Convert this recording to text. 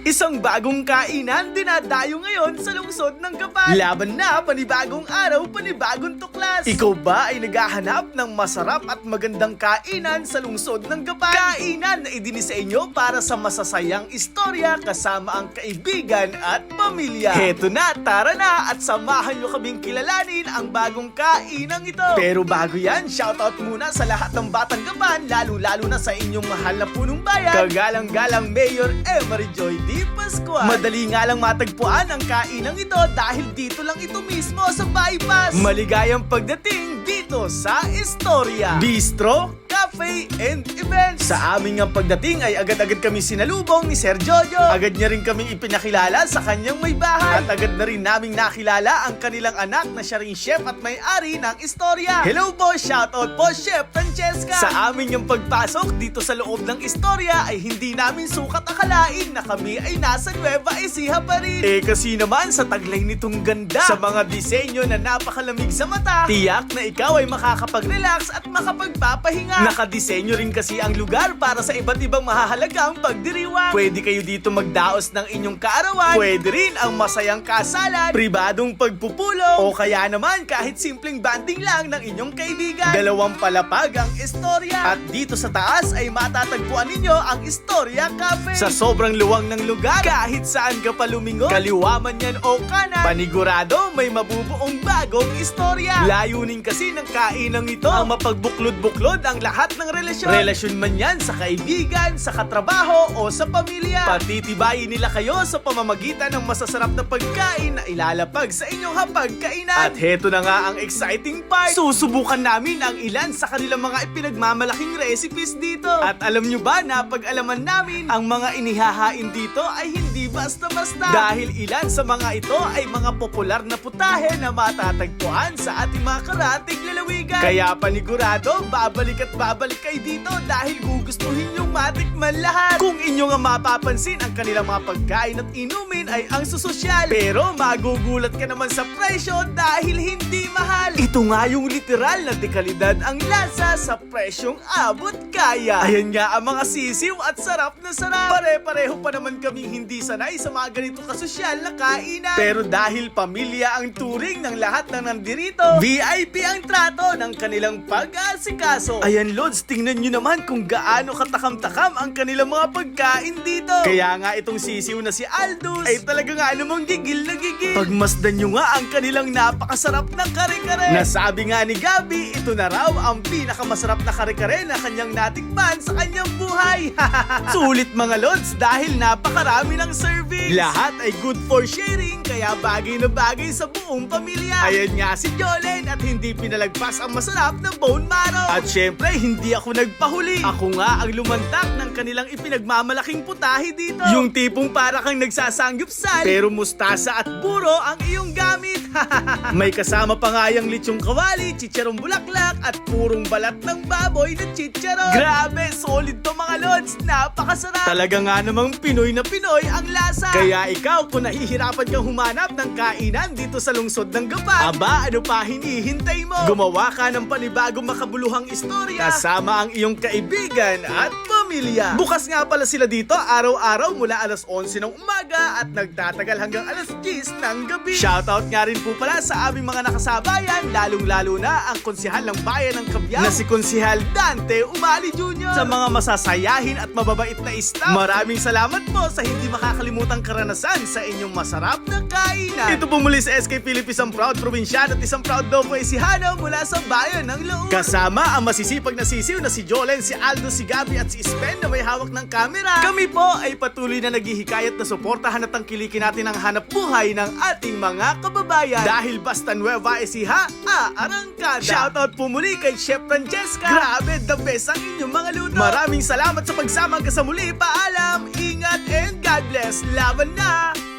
Isang bagong kainan dinadayo ngayon sa lungsod ng Gapan. Laban na, panibagong araw, panibagong tuklas. Ikaw ba ay naghahanap ng masarap at magandang kainan sa lungsod ng Gapan? Kainan na idini sa inyo para sa masasayang istorya kasama ang kaibigan at pamilya. Heto na, tara na at samahan nyo kaming kilalanin ang bagong kainang ito. Pero bago yan, shoutout muna sa lahat ng Batang Gapan, lalo-lalo na sa inyong mahal na punong bayan. Kagalang-galang Mayor Emery Joy Di Pascual. Madali nga lang matagpuan ang kainang ito dahil dito lang ito mismo sa bypass. Maligayang pagdating dito sa istorya. Bistro, cafe, and events. Sa aming ang pagdating ay agad-agad kami sinalubong ni Sir Jojo. Agad niya rin kaming ipinakilala sa kanyang may bahay. At agad na rin naming nakilala ang kanilang anak na siya rin chef at may-ari ng istorya. Hello po, shoutout po, Chef Francesca. Sa aming yung pagpasok dito sa loob ng istorya ay hindi namin sukat akalain na kami ay nasa Nueva Ecija pa rin. Eh kasi naman sa taglay nitong ganda, sa mga disenyo na napakalamig sa mata, tiyak na ikaw ay makakapag-relax at makapagpapahinga. Nakadisenyo rin kasi ang lugar para sa iba't ibang mahahalagang pagdiriwang. Pwede kayo dito magdaos ng inyong kaarawan, pwede rin ang masayang kasalan, pribadong pagpupulong, o kaya naman kahit simpleng banding lang ng inyong kaibigan. Dalawang palapag ang istorya. At dito sa taas ay matatagpuan ninyo ang Istorya Cafe. Sa sobrang luwang ng lugar, kahit saan ka pa lumingon, kaliwa man yan o kanan, panigurado may mabubuong bagong istorya. Layunin kasi ng kainang ito ang mapagbuklod-buklod ang lahat ng relasyon. Relasyon man yan sa kaibigan, sa katrabaho o sa pamilya. Patitibayin nila kayo sa pamamagitan ng masasarap na pagkain na ilalapag sa inyong hapagkainan. At heto na nga ang exciting part. Susubukan namin ang ilan sa kanilang mga ipinagmamalaking recipes dito. At alam nyo ba na pag-alaman namin ang mga inihahain dito ay hindi basta-basta. Dahil ilan sa mga ito ay mga popular na putahe na matatagpuan sa ating mga karating lalawigan. Kaya panigurado, babalik at babalik kayo dito dahil gugustuhin yung matikman lahat. Kung inyo nga mapapansin, ang kanilang mga pagkain at inumin ay ang susosyal. Pero magugulat ka naman sa presyo dahil hindi mahal. Ito nga yung literal na dekalidad ang lasa sa presyong abot kaya. Ayan nga ang mga sisiw at sarap na sarap. Pare-pareho pa naman kaming hindi sanay sa mga ganito kasosyal na kainan. Pero dahil pamilya ang turing ng lahat na nandirito, VIP ang trato ng kanilang pag-asikaso. Ayan Lods, tingnan nyo naman kung gaano katakam-takam ang kanilang mga pagkain dito. Kaya nga itong sisiw na si Aldous ay talaga nga namang gigil na gigil. Pagmasdan nyo nga ang kanilang napakasarap na kare-kare. Nasabi nga ni Gabi, ito na raw ang pinakamasarap na kare-kare na kanyang natikman sa kanyang buhay. Sulit mga Lods dahil napakarami ng serving. Lahat ay good for sharing kaya bagay na bagay sa buong pamilya. Ayan nga si Jolen at hindi pinalagpas ang masarap na bone marrow. At syempre, hindi ako nagpahuli. Ako nga ang lumantak ng kanilang ipinagmamalaking putahe dito. Yung tipong para kang nagsasanggupsal, pero mustasa at buro ang iyong gamit. May kasama pa nga yung lechong kawali, chicharong bulaklak, at purong balat ng baboy na chicharon. Grabe, solid to mga lods. Napakasarap. Talaga nga namang Pinoy na Pinoy ang lasa. Kaya ikaw, kung nahihirapan kang humanap ng kainan dito sa lungsod ng Gapan, aba, ano pa hinihintay mo? Gumawa ka ng panibagong makabuluhang istorya kasama ang iyong kaibigan at pamilya. Bukas nga pala sila dito araw-araw mula alas 11 ng umaga at nagtatagal hanggang alas 10 ng gabi. Shoutout nga rin po pala sa aming mga nakasabayan, lalong-lalo na ang konsihal ng bayan ng Cabiao na si konsihal Dante Umali Jr. Sa mga masasayahin at mababait na staff, maraming salamat po sa hindi makakalimutang karanasan sa inyong masarap na kainan. Ito po muli sa SK Philippines ang proud probinsyan at isang proud Dopo Ecijano mula sa bayan ng Loob. Kasama ang masisipag na sisiw na si Jolen, si Aldo, si Gabi at si Spen na may hawak ng camera. Kami po ay patuloy na naghihikayat na suportahan at tangkilikin natin ang hanap buhay ng ating mga kababayan. Dahil basta Nueva Ecija, aarangkada. Shoutout po muli kay Chef Francesca. Grabe, the best ang inyong mga luto. Maraming salamat sa pagsama ka sa muli. Paalam, ingat and God bless. Laban na!